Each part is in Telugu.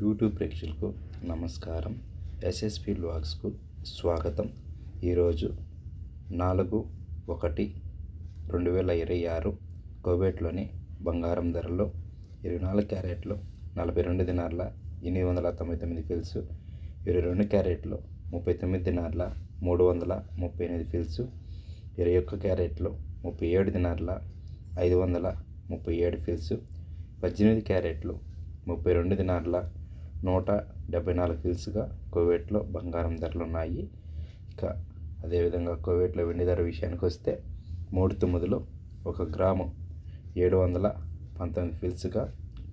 యూట్యూబ్ ప్రేక్షకులకు నమస్కారం. ఎస్ఎస్పి వ్లాగ్స్కు స్వాగతం. ఈరోజు నాలుగు ఒకటి రెండు వేల ఇరవై ఆరు కోవేట్లోని బంగారం ధరలు ఇరవై నాలుగు క్యారెట్లు నలభై రెండు దినార్ల ఎనిమిది వందల తొంభై తొమ్మిది ఫిల్స్ ఇరవై రెండు క్యారెట్లు ముప్పై తొమ్మిది దినార్ల మూడు వందల ముప్పై ఎనిమిది ఫిల్స్ ఇరవై ఒక్క క్యారెట్లు ముప్పై ఏడు దినార్ల ఐదు వందల ముప్పై ఏడు ఫిల్స్ పద్దెనిమిది క్యారెట్లు ముప్పై రెండు దినార్ల నూట డెబ్బై నాలుగు ఫిల్స్గా కోవేట్లో బంగారం ధరలు ఉన్నాయి ఇక అదేవిధంగా కోవేట్లో వెండి ధర విషయానికి వస్తే మూడు తొమ్మిదిలో ఒక గ్రాము ఏడు వందల పంతొమ్మిది ఫిల్స్గా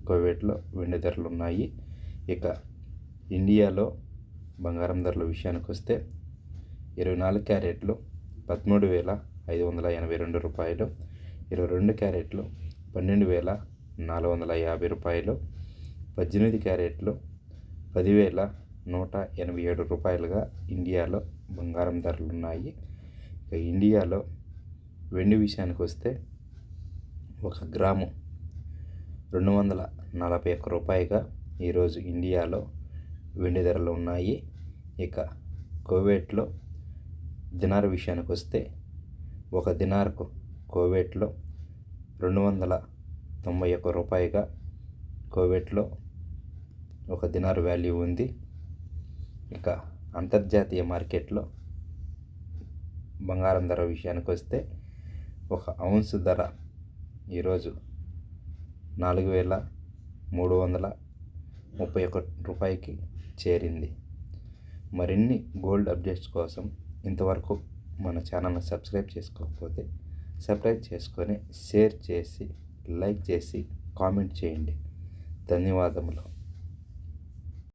కోవేట్లో వెండి ధరలు ఉన్నాయి ఇక ఇండియాలో బంగారం ధరల విషయానికి వస్తే ఇరవై నాలుగు క్యారెట్లు పదమూడు వేల ఐదు వందల ఎనభై రెండు రూపాయలు ఇరవై రెండు క్యారెట్లు పన్నెండు వేల నాలుగు వందల యాభై రూపాయలు పద్దెనిమిది క్యారెట్లు పదివేల నూట ఎనభై ఏడు రూపాయలుగా ఇండియాలో బంగారం ధరలు ఉన్నాయి. ఇక ఇండియాలో వెండి విషయానికి వస్తే ఒక గ్రాము రెండు వందల నలభై ఒక్క రూపాయిగా ఈరోజు ఇండియాలో వెండి ధరలు ఉన్నాయి. ఇక కోవేట్లో దినార్ విషయానికి వస్తే ఒక దినార్కు కోవేట్లో రెండు వందల తొంభై ఒక్క రూపాయిగా కోవేట్లో ఒక దినార్ వాల్యూ ఉంది. ఇక అంతర్జాతీయ మార్కెట్లో బంగారం ధర విషయానికి వస్తే ఒక ఔన్స్ ధర ఈరోజు నాలుగు వేల మూడు వందల ముప్పై ఒకటి రూపాయికి చేరింది. మరిన్ని గోల్డ్ అప్డేట్స్ కోసం ఇంతవరకు మన ఛానల్ని సబ్స్క్రైబ్ చేసుకోకపోతే సబ్స్క్రైబ్ చేసుకొని షేర్ చేసి లైక్ చేసి కామెంట్ చేయండి. ధన్యవాదములు.